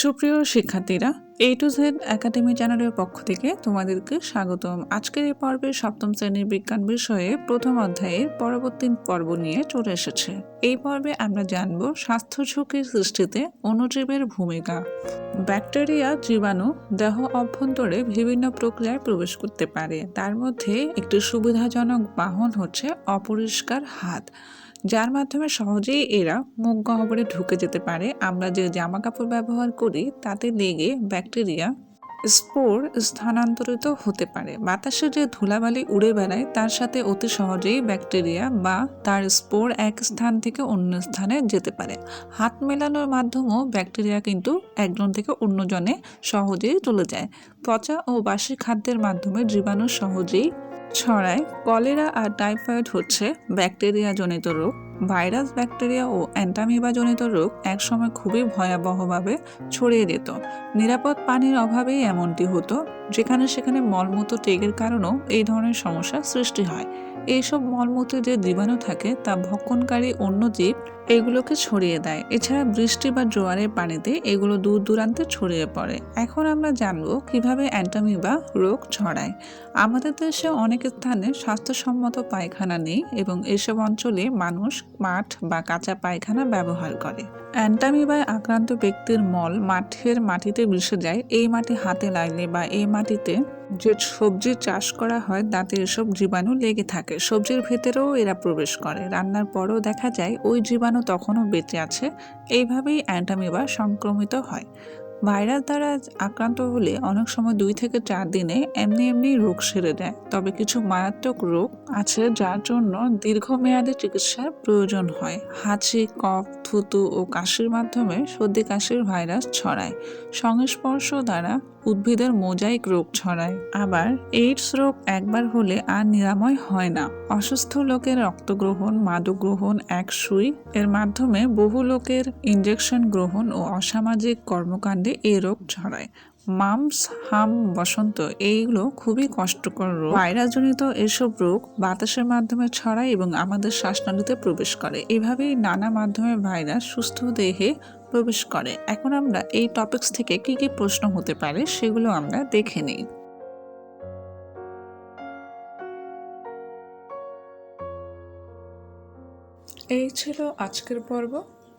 সুপ্রিয় শিক্ষার্থীরা এ to Z academy চ্যানেলের পক্ষ থেকে তোমাদেরকে স্বাগতম। আজকের এই পর্বে সপ্তম শ্রেণির বিজ্ঞান বিষয়ে প্রথম অধ্যায়ের পরবর্তী পর্ব নিয়ে চলে এসেছে। এই পর্বে আমরা জানব স্বাস্থ্য ঝুঁকির সৃষ্টিতে অণুজীবের ভূমিকা। ব্যাকটেরিয়া, জীবাণু, দেহ অভ্যন্তরে বিভিন্ন প্রক্রিয়ায় প্রবেশ করতে পারে। তার মধ্যে একটি সুবিধাজনক বাহন হচ্ছে অপরিষ্কার হাত, যার মাধ্যমে সহজেই এরা মুখ গহ্বরে ঢুকে যেতে পারে। আমরা যে জামা কাপড় ব্যবহার করি, তাতে লেগে ব্যাকটেরিয়া স্পোর স্থানান্তরিত হতে পারে। বাতাসে যে ধুলাবালি উড়ে বেড়ায়, তার সাথে অতি সহজেই ব্যাকটেরিয়া বা তার স্পোর এক স্থান থেকে অন্য স্থানে যেতে পারে। হাত মেলানোর মাধ্যমেও ব্যাকটেরিয়া কিন্তু একজন থেকে অন্যজনে সহজেই চলে যায়। পচা ও বাসি খাদ্যের মাধ্যমে জীবাণু সহজেই ছড়ায়। কলেরা আর টাইফয়েড হচ্ছে ব্যাকটেরিয়া জনিত রোগ। ভাইরাস, ব্যাকটেরিয়া ও অ্যান্টামিবা জনিত রোগ একসময় খুবই ভয়াবহভাবে ছড়িয়ে যেত নিরাপদ পানির অভাবেই এমনটি হতো, যেখানে সেখানে মলমূত্র টেগের কারণেও এই ধরনের সমস্যার সৃষ্টি হয়। এইসব মলমূত্রে যে জীবাণু থাকে তা ভক্ষণকারী অন্য জীব এগুলোকে ছড়িয়ে দেয়। এছাড়া বৃষ্টি বা জোয়ারের পানিতে এগুলো দূর দূরান্তে ছড়িয়ে পড়ে। এখন আমরা জানব কীভাবে অ্যান্টামিবা রোগ ছড়ায়। আমাদের দেশে অনেক স্থানে স্বাস্থ্যসম্মত পায়খানা নেই এবং এসব অঞ্চলে মানুষ মাঠ বা কাঁচা পায়খানা ব্যবহার করে। অ্যান্টামিবায় আক্রান্ত ব্যক্তির মল মাঠের মাটিতে মিশে যায়। এই মাটি হাতে লাগলে বা এই মাটিতে যে সবজি চাষ করা হয়, তাতে এসব জীবাণু লেগে থাকে। সবজির ভেতরেও এরা প্রবেশ করে। রান্নার পরেও দেখা যায়, ওই জীবাণু তখনও বেঁচে আছে। এইভাবেই অ্যান্টামিবা সংক্রমিত হয়। ভাইরাস দ্বারা আক্রান্ত হলে অনেক সময় দুই থেকে চার দিনে এমনি এমনি রোগ সেরে দেয়। তবে কিছু মারাত্মক রোগ আছে যার জন্য দীর্ঘমেয়াদী চিকিৎসার প্রয়োজন হয়। হাঁচি, কফ থুতু ও কাশির মাধ্যমে সর্দি কাশির ভাইরাস ছড়ায়। সংস্পর্শ দ্বারা উদ্ভিদের মোজাইক রোগ ছড়ায়। আবার এইডস রোগ একবার হলে আর নিরাময় হয় না। অসুস্থ লোকের রক্তগ্রহণ মাদক গ্রহণ এক সুই। এর মাধ্যমে বহু লোকের ইঞ্জেকশন গ্রহণ ও অসামাজিক কর্মকাণ্ডে এই রোগ ছড়ায়। মামস, হাম, বসন্ত, এইগুলো খুবই কষ্টকর রোগ। ভাইরাসজনিত এসব রোগ বাতাসের মাধ্যমে ছড়ায় এবং আমাদের শ্বাসনালীতে প্রবেশ করে। এভাবেই নানা মাধ্যমে ভাইরাস সুস্থ দেহে প্রবেশ করে। এখন আমরা এই টপিকস থেকে কি কি প্রশ্ন হতে পারে সেগুলো আমরা দেখে নিই। এই ছিল আজকের পর্ব।